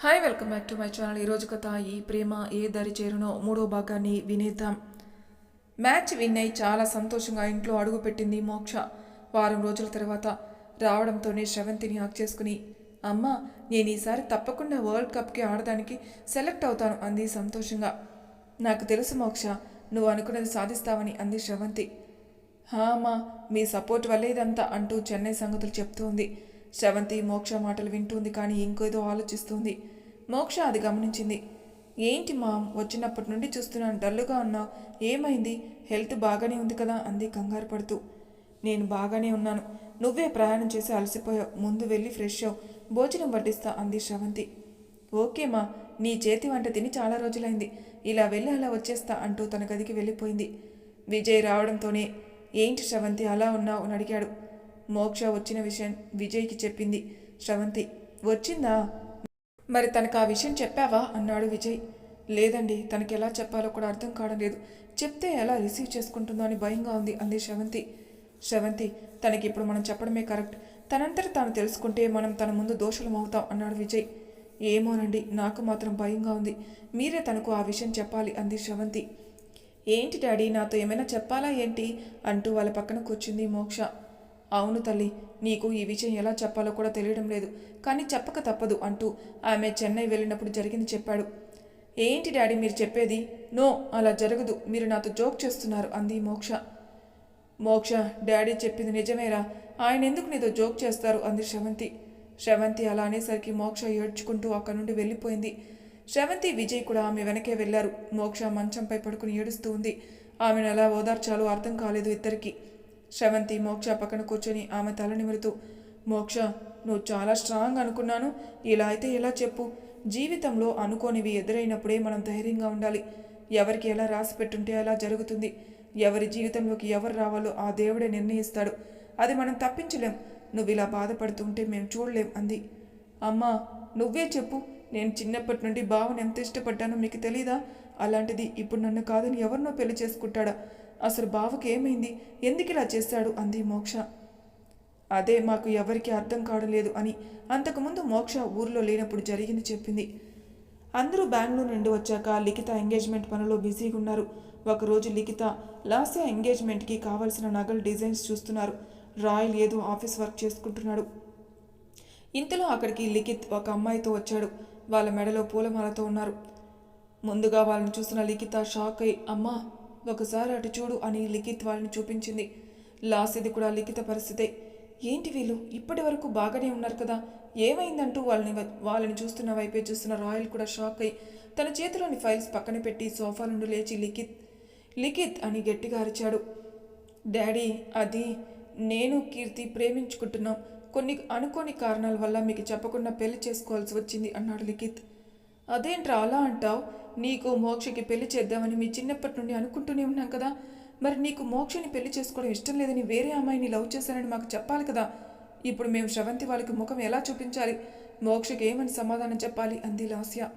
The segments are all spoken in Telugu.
Hi welcome back to my channel ఈరోజు కథ ఈ ప్రేమ ఏ దరి చేరునో మూడో భాగాన్ని వినేద్దాం. మ్యాచ్ విన్ అయి చాలా సంతోషంగా ఇంట్లో అడుగుపెట్టింది మోక్ష. వారం రోజుల తర్వాత రావడంతోనే శ్రవంతిని హక్ చేసుకుని అమ్మ నేను ఈసారి తప్పకుండా వరల్డ్ కప్కి ఆడడానికి సెలెక్ట్ అవుతాను అంది సంతోషంగా. నాకు తెలుసు మోక్ష నువ్వు అనుకున్నది సాధిస్తావని అంది శ్రవంతి. హా అమ్మా మీ సపోర్ట్ వల్లే ఇదంతా అంటూ చెన్నై సంగతులు చెప్తూ ఉంది శ్రవంతి మోక్ష మాటలు వింటుంది కానీ ఇంకేదో ఆలోచిస్తుంది. మోక్ష అది గమనించింది. ఏంటి మా వచ్చినప్పటి నుండి చూస్తున్నాను డల్లుగా ఉన్నావు ఏమైంది? హెల్త్ బాగానే ఉంది కదా అంది కంగారు పడుతూ. నేను బాగానే ఉన్నాను. నువ్వే ప్రయాణం చేసి అలసిపోయావు. ముందు వెళ్ళి ఫ్రెష్ అవు. భోజనం వడ్డిస్తా అంది శ్రవంతి ఓకే మా నీ చేతి వంట తిని చాలా రోజులైంది. ఇలా వెళ్ళి అలా వచ్చేస్తా అంటూ తన గదికి వెళ్ళిపోయింది. విజయ్ రావడంతోనే ఏంటి శ్రవంతి అలా ఉన్నావు అని అడిగాడు. మోక్ష వచ్చిన విషయం విజయ్కి చెప్పింది. శ్రవంతి వచ్చిందా? మరి తనకు ఆ విషయం చెప్పావా? అన్నాడు విజయ్. లేదండి తనకి ఎలా చెప్పాలో కూడా అర్థం కావడం లేదు. చెప్తే ఎలా రిసీవ్ చేసుకుంటుందో అని భయంగా ఉంది అంది శ్రవంతి. శ్రవంతి తనకి ఇప్పుడు మనం చెప్పడమే కరెక్ట్. తనంతట తాను తెలుసుకుంటే మనం తన ముందు దోషులం అవుతాం అన్నాడు విజయ్. ఏమోనండి నాకు మాత్రం భయంగా ఉంది. మీరే తనకు ఆ విషయం చెప్పాలి అంది శ్రవంతి. ఏంటి డాడీ నాతో ఏమైనా చెప్పాలా ఏంటి? అంటూ వాళ్ళ పక్కన కూర్చుంది మోక్ష. అవును తల్లి నీకు ఈ విషయం ఎలా చెప్పాలో కూడా తెలియడం లేదు. కానీ చెప్పక తప్పదు అంటూ ఆమె చెన్నై వెళ్ళినప్పుడు జరిగింది చెప్పాడు. ఏంటి డాడీ మీరు చెప్పేది? నో అలా జరగదు. మీరు నాతో జోక్ చేస్తున్నారు అంది మోక్ష. మోక్ష డాడీ చెప్పింది నిజమేరా? ఆయన ఎందుకు నీతో జోక్ చేస్తారు? అంది శ్రవంతి. శ్రవంతి అలా అనేసరికి మోక్ష ఏడ్చుకుంటూ అక్కడి నుండి వెళ్ళిపోయింది. శ్రవంతి విజయ్ కూడా ఆమె వెనకే వెళ్ళారు మోక్ష మంచంపై పడుకుని ఏడుస్తూ ఉంది. ఆమెను ఎలా ఓదార్చాలో అర్థం కాలేదు ఇద్దరికి. శ్రవంతి మోక్ష పక్కన కూర్చొని ఆమె తల నిమురుతూ మోక్ష నువ్వు చాలా స్ట్రాంగ్ అనుకున్నాను. ఇలా అయితే ఎలా చెప్పు? జీవితంలో అనుకోనివి ఎదురైనప్పుడే మనం ధైర్యంగా ఉండాలి. ఎవరికి ఎలా రాసి పెట్టుంటే అలా జరుగుతుంది. ఎవరి జీవితంలోకి ఎవరు రావాలో ఆ దేవుడే నిర్ణయిస్తాడు. అది మనం తప్పించలేం. నువ్వు ఇలా బాధపడుతుంటే మేము చూడలేం అంది. అమ్మా నువ్వే చెప్పు. నేను చిన్నప్పటి నుండి బావని ఎంత ఇష్టపడ్డానో మీకు తెలీదా? అలాంటిది ఇప్పుడు నన్ను కాదని ఎవరినో పెళ్ళి చేసుకుంటాడా? అసలు బావకి ఏమైంది? ఎందుకు ఇలా చేశాడు? అంది మోక్ష. అదే మాకు ఎవరికి అర్థం కావడం లేదు అని అంతకుముందు మోక్ష ఊర్లో లేనప్పుడు జరిగింది చెప్పింది. అందరూ బెంగళూరు నుండి వచ్చాక లిఖిత ఎంగేజ్మెంట్ పనిలో బిజీగా ఉన్నారు. ఒకరోజు లిఖిత లాస్య ఎంగేజ్మెంట్కి కావలసిన నగలు డిజైన్స్ చూస్తున్నారు. రాయల్ ఏదో ఆఫీస్ వర్క్ చేసుకుంటున్నాడు. ఇంతలో అక్కడికి లిఖిత్ ఒక అమ్మాయితో వచ్చాడు. వాళ్ళ మెడలో పూలమాలతో ఉన్నారు. ముందుగా వాళ్ళని చూసిన లిఖిత షాక్ అయి అమ్మా ఒకసారి అటు చూడు అని లిఖిత్ వాళ్ళని చూపించింది. లాస్యది కూడా లిఖిత పరిస్థితే. ఏంటి వీళ్ళు? ఇప్పటి వరకు బాగానే ఉన్నారు కదా. ఏమైందంటూ వాళ్ళని వ- వాళ్ళని చూస్తున్న వైపే చూస్తున్న రాయల్ కూడా షాక్ అయి తన చేతిలోని ఫైల్స్ పక్కన పెట్టి సోఫా నుండి లేచి లిఖిత్ లిఖిత్ అని గట్టిగా అరిచాడు. డాడీ అది నేను కీర్తి ప్రేమించుకుంటున్నాం. కొన్ని అనుకోని కారణాల వల్ల మీకు చెప్పకుండా పెళ్ళి చేసుకోవాల్సి వచ్చింది అన్నాడు లిఖిత్. అదేంట్రా అలా అంటావు? నీకు మోక్షకి పెళ్ళి చేద్దామని మీ చిన్నప్పటి నుండి అనుకుంటూనే ఉన్నాం కదా. మరి నీకు మోక్షని పెళ్ళి చేసుకోవడం ఇష్టం లేదని వేరే అమ్మాయిని లవ్ చేశానని మాకు చెప్పాలి కదా. ఇప్పుడు మేము శ్రవంతి వాళ్ళకి ముఖం ఎలా చూపించాలి? మోక్షకి ఏమని సమాధానం చెప్పాలి? అంది లాస్య.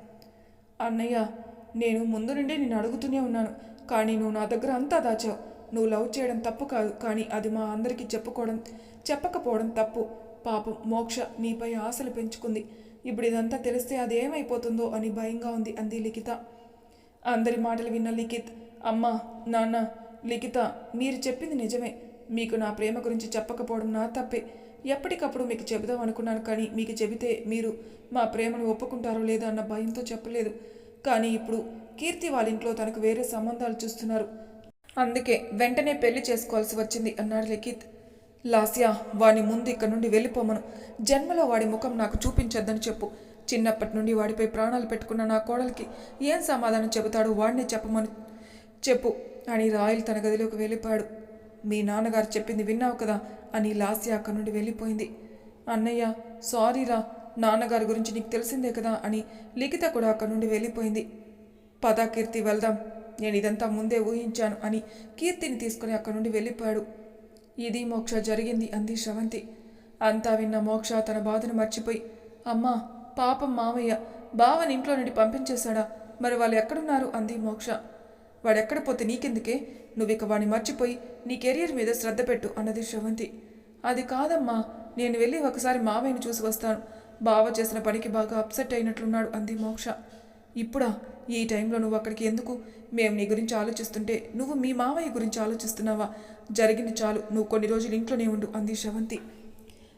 అన్నయ్య నేను ముందు నుండి నేను అడుగుతూనే ఉన్నాను. కానీ నువ్వు నా దగ్గర అంతా దాచావు. నువ్వు లవ్ చేయడం తప్పు కాదు. కానీ అది మా అందరికీ చెప్పుకోవడం చెప్పకపోవడం తప్పు. పాపం మోక్ష నీపై ఆశలు పెంచుకుంది. ఇప్పుడు ఇదంతా తెలిస్తే అది ఏమైపోతుందో అని భయంగా ఉంది అంది లిఖిత. అందరి మాటలు విన్న లిఖిత్ అమ్మ నాన్న లిఖిత మీరు చెప్పింది నిజమే. మీకు నా ప్రేమ గురించి చెప్పకపోవడం నా తప్పే. ఎప్పటికప్పుడు మీకు చెబుదాం అనుకున్నాను కానీ మీకు చెబితే మీరు మా ప్రేమను ఒప్పుకుంటారో లేదో అన్న భయంతో చెప్పలేదు. కానీ ఇప్పుడు కీర్తి వాళ్ళ ఇంట్లో తనకు వేరే సంబంధాలు చూస్తున్నారు. అందుకే వెంటనే పెళ్ళి చేసుకోవాల్సి వచ్చింది అన్నాడు లిఖిత్. లాస్యా వాని ముందు ఇక్కడ నుండి వెళ్ళిపోమను. జన్మలో వాడి ముఖం నాకు చూపించొద్దని చెప్పు. చిన్నప్పటి నుండి వాడిపై ప్రాణాలు పెట్టుకున్న నా కోడలికి ఏం సమాధానం చెబుతాడో వాడినే చెప్పమని. చెప్పు అని రాయల్ తన గదిలోకి వెళ్ళిపోయాడు. మీ నాన్నగారు చెప్పింది విన్నావు కదా అని లాస్య అక్కడి నుండి వెళ్ళిపోయింది. అన్నయ్య సారీరా నాన్నగారి గురించి నీకు తెలిసిందే కదా అని లిఖిత కూడా అక్కడి నుండి వెళ్ళిపోయింది. పదా కీర్తి వెళ్దాం. నేను ఇదంతా ముందే ఊహించాను అని కీర్తిని తీసుకుని అక్కడి నుండి వెళ్ళిపోయాడు. ఇది మోక్ష జరిగింది అంది శ్రవంతి. అంతా విన్న మోక్ష తన బాధను మర్చిపోయి అమ్మా పాపం మామయ్య బావని ఇంట్లో నుండి పంపించేశాడా? మరి వాళ్ళు ఎక్కడున్నారు? అంది మోక్ష. వాడెక్కడ పోతే నీకెందుకే? నువ్వు ఇక వాడిని మర్చిపోయి నీ కెరియర్ మీద శ్రద్ధ పెట్టు అన్నది శ్రవంతి. అది కాదమ్మా నేను వెళ్ళి ఒకసారి మావయ్యని చూసి వస్తాను. బావ చేసిన పనికి బాగా అప్సెట్ అయినట్లున్నాడు అంది మోక్ష. ఇప్పుడా ఈ టైంలో నువ్వు అక్కడికి ఎందుకు? మేము నీ గురించి ఆలోచిస్తుంటే నువ్వు మీ మామయ్య గురించి ఆలోచిస్తున్నావా? జరిగింది చాలు నువ్వు కొన్ని రోజులు ఇంట్లోనే ఉండు అంది శ్రవంతి.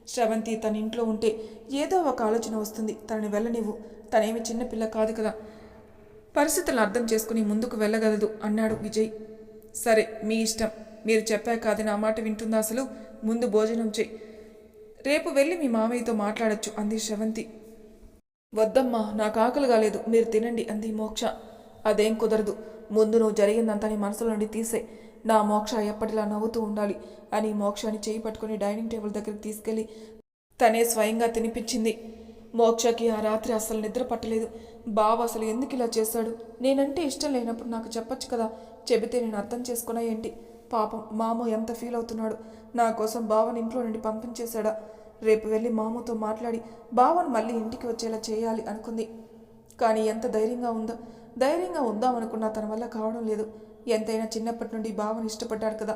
శ్రవంతి తన ఇంట్లో ఉంటే ఏదో ఒక ఆలోచన వస్తుంది తనని వెళ్ళనివ్వు. తనేమి చిన్నపిల్ల కాదు కదా. పరిస్థితులను అర్థం చేసుకుని ముందుకు వెళ్ళగలదు అన్నాడు విజయ్. సరే మీ ఇష్టం. మీరు చెప్పాక అది నా మాట వింటుందా అసలు? ముందు భోజనం చేయి. రేపు వెళ్ళి మీ మామయ్యతో మాట్లాడొచ్చు అంది శ్రవంతి. వద్దమ్మా నాకు ఆకలి కాలేదు. మీరు తినండి అంది మోక్ష. అదేం కుదరదు. ముందు నువ్వు జరిగిందంతా నీ మనసులో నుండి తీసే. నా మోక్ష ఎప్పటిలా నవ్వుతూ ఉండాలి అని మోక్షని చేయి పట్టుకుని డైనింగ్ టేబుల్ దగ్గరికి తీసుకెళ్ళి తనే స్వయంగా తినిపించింది. మోక్షకి ఆ రాత్రి అసలు నిద్ర పట్టలేదు. బావ అసలు ఎందుకు ఇలా చేశాడు? నేనంటే ఇష్టం లేనప్పుడు నాకు చెప్పొచ్చు కదా? చెబితే నేను అర్థం చేసుకున్నా ఏంటి పాపం మామ ఎంత ఫీల్ అవుతున్నాడు? నా కోసం బావని ఇంట్లో నుండి పంపించేశాడా? రేపు వెళ్ళి మామతో మాట్లాడి బావను మళ్ళీ ఇంటికి వచ్చేలా చేయాలి అనుకుంది. కానీ ఎంత ధైర్యంగా ఉందో ధైర్యంగా ఉందామనుకున్నా తన వల్ల కావడం లేదు. ఎంతైనా చిన్నప్పటి నుండి బావను ఇష్టపడ్డాడు కదా.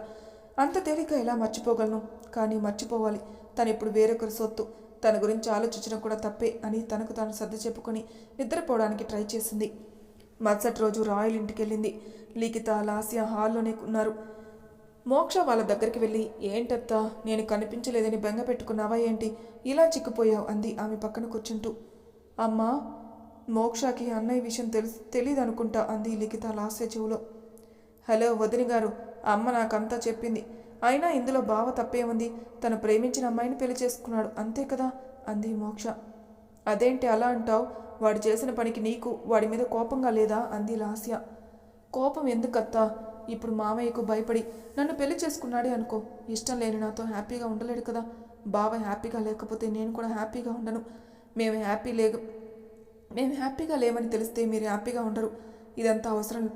అంత తేలిక ఎలా మర్చిపోగలను? కానీ మర్చిపోవాలి. తను ఇప్పుడు వేరొకరి సొత్తు. తన గురించి ఆలోచించడం కూడా తప్పే అని తనకు తాను సర్ది చెప్పుకొని నిద్రపోవడానికి ట్రై చేసింది. మరుసటి రోజు రాయల్ ఇంటికి వెళ్ళింది లిఖిత లాస్య హాల్లోనే ఉన్నారు. మోక్ష వాళ్ళ దగ్గరికి వెళ్ళి ఏంటత్తా నేను కనిపించలేదని బెంగ పెట్టుకున్నావా ఏంటి? ఇలా చిక్కుపోయావు అంది ఆమె పక్కన కూర్చుంటూ. అమ్మా మోక్షకి అన్నయ్య విషయం తెలుసు తెలియదు అనుకుంటా అంది లిఖిత లాస్య చెవులో. హలో వదిని గారు అమ్మ నాకంతా చెప్పింది. అయినా ఇందులో బావ తప్పేముంది? తను ప్రేమించిన అమ్మాయిని పెళ్ళి చేసుకున్నాడు అంతే కదా? అంది మోక్ష. అదేంటి అలా అంటావు? వాడు చేసిన పనికి నీకు వాడి మీద కోపంగా లేదా? అంది లాస్య. కోపం ఎందుకత్తా? ఇప్పుడు మామయ్యకు భయపడి నన్ను పెళ్ళి చేసుకున్నాడే అనుకో. ఇష్టం లేని నాతో హ్యాపీగా ఉండలేడు కదా. బావ హ్యాపీగా లేకపోతే నేను కూడా హ్యాపీగా ఉండను. మేము హ్యాపీ లేక మేము హ్యాపీగా లేమని తెలిస్తే మీరు హ్యాపీగా ఉండరు. ఇదంతా అవసరం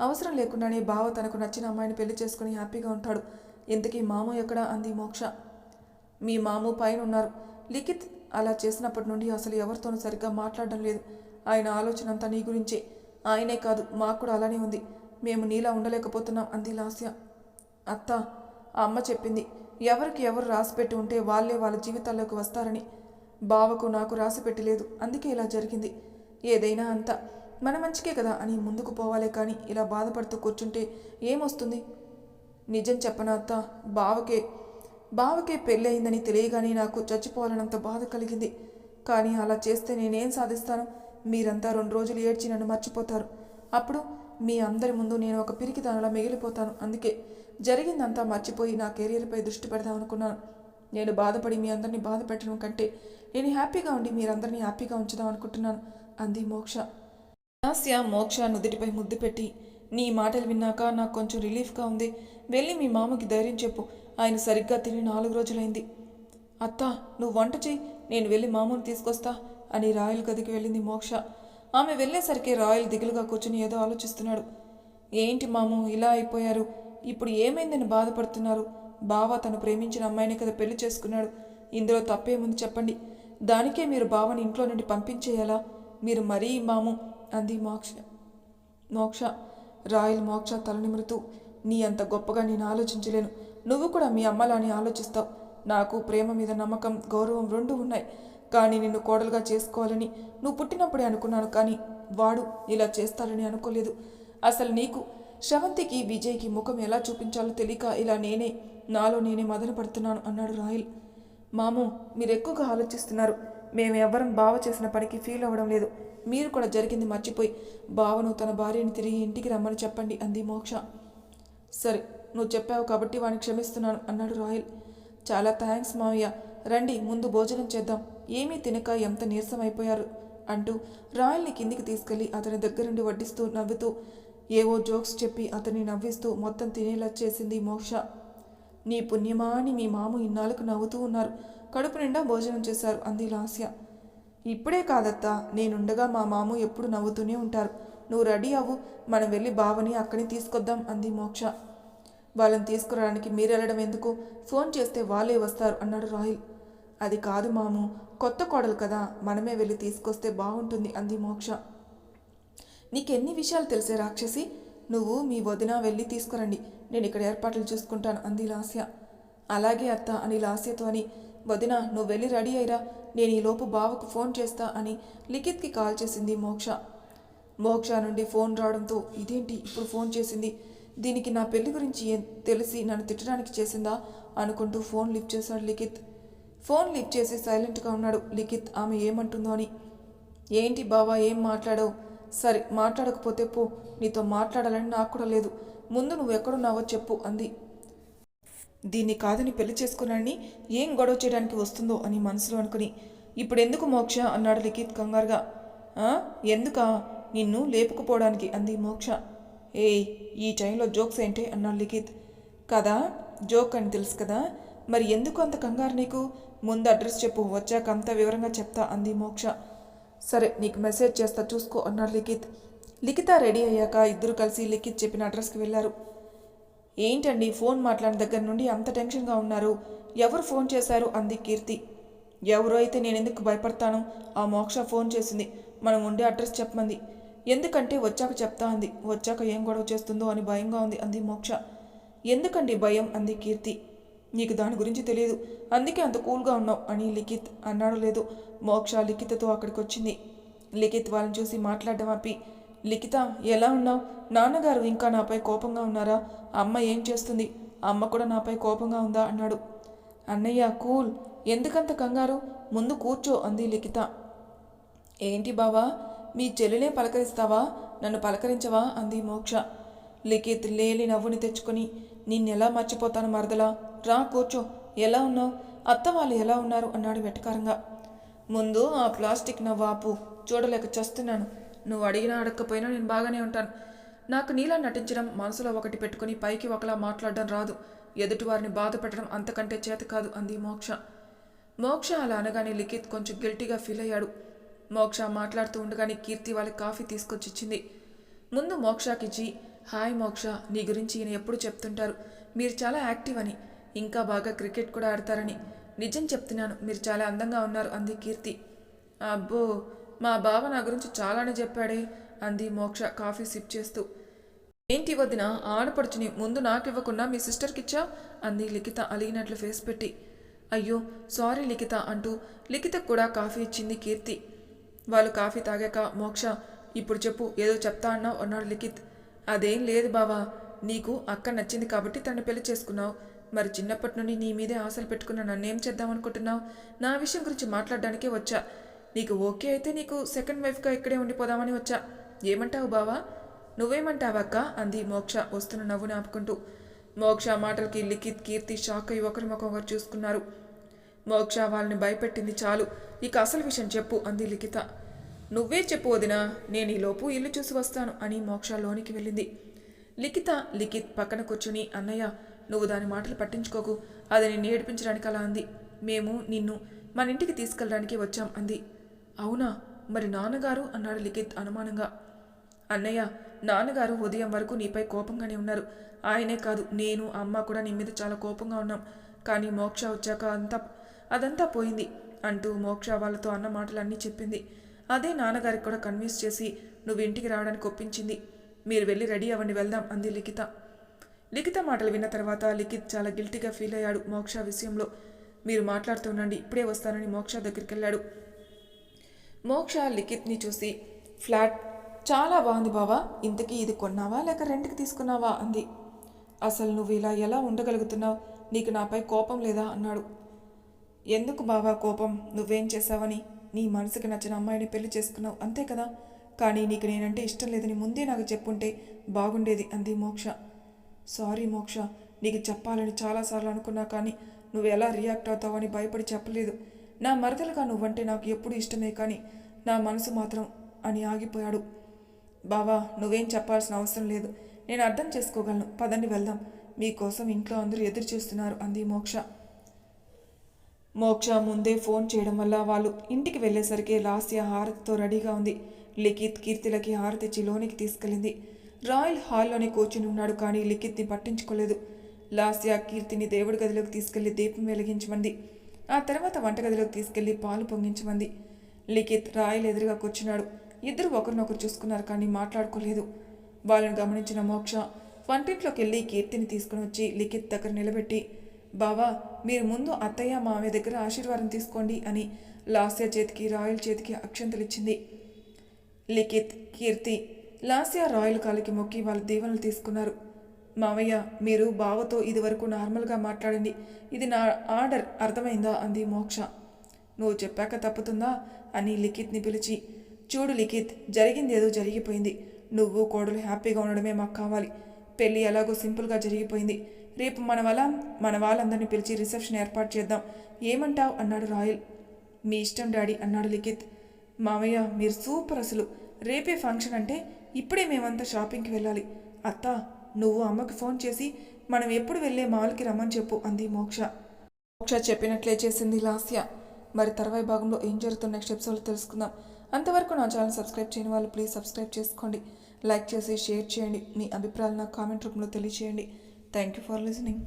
అవసరం లేకుండానే బావ తనకు నచ్చిన అమ్మాయిని పెళ్ళి చేసుకుని హ్యాపీగా ఉంటాడు. ఇంతకీ మాము ఎక్కడ? అంది మోక్ష. మీ మాము పైన ఉన్నారు. లిఖిత్ అలా చేసినప్పటి నుండి అసలు ఎవరితోనూ సరిగ్గా మాట్లాడడం లేదు. ఆయన ఆలోచన అంతా నీ గురించే. ఆయనే కాదు మాకు కూడా అలానే ఉంది. మేము నీలా ఉండలేకపోతున్నాం అంది లాస్య. అత్త ఆ అమ్మ చెప్పింది ఎవరికి ఎవరు రాసిపెట్టి ఉంటే వాళ్ళే వాళ్ళ జీవితాల్లోకి వస్తారని. బావకు నాకు రాసిపెట్టలేదు అందుకే ఇలా జరిగింది. ఏదైనా అంత మన మంచికే కదా అని ముందుకు పోవాలే కానీ ఇలా బాధపడుతూ కూర్చుంటే ఏమొస్తుంది? నిజం చెప్పనా అత్త బావకే బావకే పెళ్ళయిందని తెలియగానే నాకు చచ్చిపోవాలనంత బాధ కలిగింది. కానీ అలా చేస్తే నేనేం సాధిస్తాను? మీరంతా రెండు రోజులు ఏడ్చి నన్ను మర్చిపోతారు. అప్పుడు మీ అందరి ముందు నేను ఒక పిరికిదానిలా మిగిలిపోతాను. అందుకే జరిగిందంతా మర్చిపోయి నా కెరీర్పై దృష్టి పెడదాం అనుకున్నాను. నేను బాధపడి మీ అందరినీ బాధ పెట్టడం కంటే నేను హ్యాపీగా ఉండి మీరందరినీ హ్యాపీగా ఉంచుదాం అనుకుంటున్నాను అంది మోక్ష. నాస్య మోక్ష నుదుటిపై ముద్దు పెట్టి నీ మాటలు విన్నాక నాకు కొంచెం రిలీఫ్గా ఉంది. వెళ్ళి మీ మామకి ధైర్యం చెప్పు ఆయన సరిగ్గా తిని నాలుగు రోజులైంది. అత్త నువ్వు వంట చేయి నేను వెళ్ళి మామూలు తీసుకొస్తా అని రాయల్ గదికి వెళ్ళింది మోక్ష. ఆమె వెళ్ళేసరికి రాయల్ దిగులుగా కూర్చుని ఏదో ఆలోచిస్తున్నాడు. ఏంటి మాము ఇలా అయిపోయారు. ఇప్పుడు ఏమైందని బాధపడుతున్నారు? బావ తను ప్రేమించిన అమ్మాయిని కదా పెళ్ళి చేసుకున్నాడు. ఇందులో తప్పేముంది చెప్పండి. దానికే మీరు బావని ఇంట్లో నుండి పంపించేయాలా? మీరు మరీ మాము అంది మోక్ష. మోక్ష రాయల్ మోక్ష తలనిమృతూ నీ అంత గొప్పగా నేను ఆలోచించలేను. నువ్వు కూడా మీ అమ్మలాని ఆలోచిస్తావు. నాకు ప్రేమ మీద నమ్మకం గౌరవం రెండు ఉన్నాయి. కానీ నిన్ను కోడలుగా చేసుకోవాలని నువ్వు పుట్టినప్పుడే అనుకున్నాను కానీ వాడు ఇలా చేస్తాడని అనుకోలేదు. అసలు నీకు శ్రవంతికి విజయ్కి ముఖం ఎలా చూపించాలో తెలియక ఇలా నేనే నాలో నేనే మదన పడుతున్నాను అన్నాడు రాయల్ మాము మీరు ఎక్కువగా ఆలోచిస్తున్నారు. మేము ఎవ్వరం బావ చేసిన పనికి ఫీల్ అవ్వడం లేదు. మీరు కూడా జరిగింది మర్చిపోయి బావను తన భార్యని తిరిగి ఇంటికి రమ్మని చెప్పండి అంది మోక్ష. సరే నువ్వు చెప్పావు కాబట్టి వాడిని క్షమిస్తున్నాను అన్నాడు రాయల్ చాలా థ్యాంక్స్ మావయ్య. రండి ముందు భోజనం చేద్దాం. ఏమీ తినక ఎంత నీరసం అయిపోయారు అంటూ రాయల్ని కిందికి తీసుకెళ్ళి అతని దగ్గరుండి వడ్డిస్తూ నవ్వుతూ ఏవో జోక్స్ చెప్పి అతన్ని నవ్విస్తూ మొత్తం తినేలా చేసింది మోక్ష. నీ పుణ్యమా అని మీ మాము ఇన్నాళ్ళకు నవ్వుతూ ఉన్నారు. కడుపు నిండా భోజనం చేశారు అంది లాస్య. ఇప్పుడే కాదత్తా నేనుండగా మా మాము ఎప్పుడు నవ్వుతూనే ఉంటారు. నువ్వు రెడీ అవ్వు మనం వెళ్ళి బావని అక్కడిని తీసుకొద్దాం అంది మోక్ష. వాళ్ళని తీసుకురావడానికి మీరు వెళ్ళడం ఎందుకు? ఫోన్ చేస్తే వాళ్ళే వస్తారు అన్నాడు రాహిల్. అది కాదు మాము కొత్త కోడలు కదా మనమే వెళ్ళి తీసుకొస్తే బాగుంటుంది అంది మోక్ష. నీకెన్ని విషయాలు తెలిసే రాక్షసి? నువ్వు మీ వదిన వెళ్ళి తీసుకురండి నేను ఇక్కడ ఏర్పాట్లు చూసుకుంటాను అంది లాస్య. అలాగే అత్త అని లాస్యతో అని వదిన నువ్వు వెళ్ళి రెడీ అయ్యిరా నేను ఈలోపు బావకు ఫోన్ చేస్తా అని లిఖిత్కి కాల్ చేసింది మోక్ష. మోక్ష నుండి ఫోన్ రావడంతో ఇదేంటి ఇప్పుడు ఫోన్ చేసింది? దీనికి నా పెళ్ళి గురించి ఏం తెలిసి నన్ను తిట్టడానికి చేసిందా? అనుకుంటూ ఫోన్ లిఫ్ట్ చేశాడు లిఖిత్. ఫోన్ లిఫ్ట్ చేసి సైలెంట్గా ఉన్నాడు. లిఖిత్ ఆమె ఏమంటుందో అని. ఏంటి బావా ఏం మాట్లాడావు? సరే మాట్లాడకపోతే పో. నీతో మాట్లాడాలని నాకు కూడా లేదు. ముందు నువ్వు ఎక్కడున్నావో చెప్పు అంది. దీన్ని కాదని పెళ్ళి చేసుకున్నాడని ఏం గొడవ చేయడానికి వస్తుందో అని మనసులో అనుకుని. ఇప్పుడు ఎందుకు మోక్ష? అన్నాడు లిఖిత్ కంగారుగా. ఎందుకా? నిన్ను లేపుకుపోవడానికి అంది మోక్ష. ఏయ్ ఈ టైంలో జోక్స్ ఏంటి? అన్నాడు లిఖిత్. కదా? జోక్ అని తెలుసు కదా. మరి ఎందుకు అంత కంగారు నీకు? ముందు అడ్రస్ చెప్పు వచ్చాక అంతా వివరంగా చెప్తా అంది మోక్ష. సరే నీకు మెసేజ్ చేస్తా చూసుకో అన్నాడు లిఖిత్. లిఖిత రెడీ అయ్యాక ఇద్దరు కలిసి లిఖిత్ చెప్పిన అడ్రస్కి వెళ్ళారు. ఏంటండి ఫోన్ మాట్లాడిన దగ్గర నుండి అంత టెన్షన్గా ఉన్నారు? ఎవరు ఫోన్ చేశారు? అంది కీర్తి. ఎవరో అయితే నేను ఎందుకు భయపడతాను? ఆ మోక్ష ఫోన్ చేసింది. మనం ఉండే అడ్రస్ చెప్పమంది. ఎందుకంటే వచ్చాక చెప్తా అంది. వచ్చాక ఏం గొడవ చేస్తుందో అని భయంగా ఉంది అంది మోక్ష. ఎందుకండి భయం? అంది కీర్తి. నీకు దాని గురించి తెలియదు. అందుకే అంత కూల్గా ఉన్నావు అని లిఖిత్ అన్నాడు లేదు మోక్ష లిఖితతో అక్కడికి వచ్చింది లిఖిత్ వాళ్ళని చూసి మాట్లాడడం ఆపి లిఖిత ఎలా ఉన్నావు? నాన్నగారు ఇంకా నాపై కోపంగా ఉన్నారా? అమ్మ ఏం చేస్తుంది? అమ్మ కూడా నాపై కోపంగా ఉందా? అన్నాడు. అన్నయ్య కూల్. ఎందుకంత కంగారు? ముందు కూర్చో అంది లిఖిత. ఏంటి బావా? మీ చెల్లినే పలకరిస్తావా? నన్ను పలకరించవా? అంది మోక్ష. లిఖిత్ లేలి నవ్వుని తెచ్చుకొని నిన్నెలా మర్చిపోతాను మరదలా? రా కూర్చో. ఎలా ఉన్నావు? అత్త వాళ్ళు ఎలా ఉన్నారు? అన్నాడు వెటకారంగా. ముందు ఆ ప్లాస్టిక్ నా వాపు. చూడలేక చస్తున్నాను. నువ్వు అడిగినా అడగకపోయినా నేను బాగానే ఉంటాను. నాకు నీలా నటించడం మనసులో ఒకటి పెట్టుకుని పైకి ఒకలా మాట్లాడడం రాదు. ఎదుటివారిని బాధ పెట్టడం అంతకంటే చేత కాదు అంది మోక్ష. మోక్ష అలా అనగానే లిఖిత్ కొంచెం గిల్టీగా ఫీల్ అయ్యాడు. మోక్ష మాట్లాడుతూ ఉండగానే కీర్తి వాళ్ళకి కాఫీ తీసుకొచ్చి ఇచ్చింది ముందు మోక్షకిచ్చి హాయ్ మోక్ష నీ గురించి ఈయన ఎప్పుడు చెప్తుంటారు? మీరు చాలా యాక్టివ్ అని. ఇంకా బాగా క్రికెట్ కూడా ఆడతారని నిజం చెప్తున్నాను. మీరు చాలా అందంగా ఉన్నారు అంది కీర్తి. అబ్బో మా బావ నా గురించి చాలానే చెప్పాడే అంది మోక్ష కాఫీ సిప్ చేస్తూ. ఏంటి వదిన ఆడపడుచుని ముందు నాకు ఇవ్వకుండా మీ సిస్టర్కిచ్చా? అంది లిఖిత అలిగినట్లు ఫేస్ పెట్టి. అయ్యో సారీ లిఖిత అంటూ లిఖితకు కూడా కాఫీ ఇచ్చింది కీర్తి. వాళ్ళు కాఫీ తాగాక మోక్ష ఇప్పుడు చెప్పు ఏదో చెప్తా అన్నావు అన్నాడు లిఖిత్. అదేం లేదు బావా నీకు అక్క నచ్చింది కాబట్టి తను పెళ్ళి చేసుకున్నావు. మరి చిన్నప్పటి నుండి నీ మీదే ఆశలు పెట్టుకున్న నన్నేం చేద్దామనుకుంటున్నావు నా విషయం గురించి మాట్లాడడానికే వచ్చా. నీకు ఓకే అయితే నీకు సెకండ్ వైఫ్గా ఇక్కడే ఉండిపోదామని వచ్చా. ఏమంటావు బావా? నువ్వేమంటావక్క అంది మోక్ష వస్తున్న నవ్వు ఆపుకుంటూ మోక్ష మాటలకి లిఖిత్ కీర్తి షాక్ అయి ఒకరి ముఖం ఒకరు చూసుకున్నారు. మోక్ష వాళ్ళని భయపెట్టింది చాలు. ఇక అసలు విషయం చెప్పు అంది లిఖిత. నువ్వే చెప్పు వదినా నేను ఈలోపు ఇల్లు చూసి వస్తాను అని మోక్ష లోనికి వెళ్ళింది. లిఖిత లిఖిత్ పక్కన కూర్చుని అన్నయ్య నువ్వు దాని మాటలు పట్టించుకోకు. అది నిన్ను ఏడిపించడానికి అలా అంది. మేము నిన్ను మన ఇంటికి తీసుకెళ్ళడానికి వచ్చాం అంది. అవునా? మరి నాన్నగారు? అన్నాడు లిఖిత్ అనుమానంగా. అన్నయ్య నాన్నగారు ఉదయం వరకు నీపై కోపంగానే ఉన్నారు. ఆయనే కాదు నేను అమ్మ కూడా నీ మీద చాలా కోపంగా ఉన్నాం. కానీ మోక్ష వచ్చాక అంతా అదంతా పోయింది అంటూ మోక్ష వాళ్ళతో అన్న మాటలన్నీ చెప్పింది. అదే నాన్నగారికి కూడా కన్విన్స్ చేసి నువ్వు ఇంటికి రావడానికి ఒప్పించింది. మీరు వెళ్ళి రెడీ అవ్వండి వెళ్దాం అంది లిఖిత. లిఖిత మాటలు విన్న తర్వాత లిఖిత్ చాలా గిల్టీగా ఫీల్ అయ్యాడు మోక్ష విషయంలో. మీరు మాట్లాడుతూ ఉండండి ఇప్పుడే వస్తానని మోక్ష దగ్గరికి వెళ్ళాడు మోక్ష లిఖిత్ని చూసి ఫ్లాట్ చాలా బాగుంది బావా ఇంతకీ ఇది కొన్నావా లేక రెంట్కి తీసుకున్నావా? అంది. అసలు నువ్వు ఇలా ఎలా ఉండగలుగుతున్నావు? నీకు నాపై కోపం లేదా? అన్నాడు. ఎందుకు బావా కోపం? నువ్వేం చేసావని నీ మనసుకి నచ్చిన అమ్మాయిని పెళ్ళి చేసుకున్నావు అంతే కదా? కానీ నీకు నేనంటే ఇష్టం లేదని ముందే నాకు చెప్పుంటే బాగుండేది అంది మోక్ష. సారీ మోక్ష నీకు చెప్పాలని చాలాసార్లు అనుకున్నా కానీ నువ్వు ఎలా రియాక్ట్ అవుతావని భయపడి చెప్పలేదు. నా మరదలుగా నువ్వంటే నాకు ఎప్పుడు ఇష్టమే కానీ నా మనసు మాత్రం అని ఆగిపోయాడు. బావా నువ్వేం చెప్పాల్సిన అవసరం లేదు. నేను అర్థం చేసుకోగలను. పదండి వెళ్దాం. మీకోసం ఇంట్లో అందరూ ఎదురు చూస్తున్నారు అంది మోక్ష. మోక్ష ముందే ఫోన్ చేయడం వల్ల వాళ్ళు ఇంటికి వెళ్ళేసరికి లాస్య హారతితో రెడీగా ఉంది. లిఖిత్ కీర్తిలకి హారతిచ్చి లోనికి తీసుకెళ్ళింది. రాయల్ హాల్లోనే కూర్చుని ఉన్నాడు కానీ లిఖిత్ని పట్టించుకోలేదు. లాస్య కీర్తిని దేవుడి గదిలోకి తీసుకెళ్ళి దీపం వెలిగించమంది. ఆ తర్వాత వంటగదిలోకి తీసుకెళ్ళి పాలు పొంగించమంది. లిఖిత్ రాయల్ ఎదురుగా కూర్చున్నాడు. ఇద్దరు ఒకరినొకరు చూసుకున్నారు కానీ మాట్లాడుకోలేదు. వాళ్ళని గమనించిన మోక్ష వంటింట్లోకి వెళ్ళి కీర్తిని తీసుకుని వచ్చి లిఖిత్ దగ్గర నిలబెట్టి బావా మీరు ముందు అత్తయ్య మామయ్య దగ్గర ఆశీర్వాదం తీసుకోండి అని లాస్య చేతికి రాయల్ చేతికి అక్షంతలు ఇచ్చింది లిఖిత్ కీర్తి లాస్య రాయల్ కాలికి మొక్కి వాళ్ళ దీవెనలు తీసుకున్నారు. మావయ్య మీరు బావతో ఇదివరకు నార్మల్గా మాట్లాడండి. ఇది నా ఆర్డర్. అర్థమైందా? అంది మోక్ష. నువ్వు చెప్పాక తప్పుతుందా? అని లిఖిత్ని పిలిచి. చూడు లిఖిత్ జరిగింది ఏదో జరిగిపోయింది. నువ్వు కోడలు హ్యాపీగా ఉండడమే మాకు కావాలి. పెళ్ళి ఎలాగో సింపుల్గా జరిగిపోయింది. రేపు మన వల్ల మన వాళ్ళందరినీ పిలిచి రిసెప్షన్ ఏర్పాటు చేద్దాం. ఏమంటావ్? అన్నాడు రాయల్. మీ ఇష్టం డాడీ అన్నాడు లిఖిత్. మామయ్య మీరు సూపర్ అసలు. రేపే ఫంక్షన్ అంటే ఇప్పుడే మేమంతా షాపింగ్కి వెళ్ళాలి. అత్త నువ్వు అమ్మకి ఫోన్ చేసి మనం ఎప్పుడు వెళ్ళే మాల్కి రమ్మని చెప్పు అంది మోక్ష. మోక్ష చెప్పినట్లే చేసింది లాస్య. మరి తర్వాయి భాగంలో ఏం జరుగుతున్న నెక్స్ట్ ఎపిసోడ్లో తెలుసుకుందాం. అంతవరకు నా ఛానల్ సబ్స్క్రైబ్ చేయని వాళ్ళు ప్లీజ్ సబ్స్క్రైబ్ చేసుకోండి. లైక్ చేసి షేర్ చేయండి. మీ అభిప్రాయాలు నాకు కామెంట్ రూపంలో తెలియచేయండి. Thank you for listening.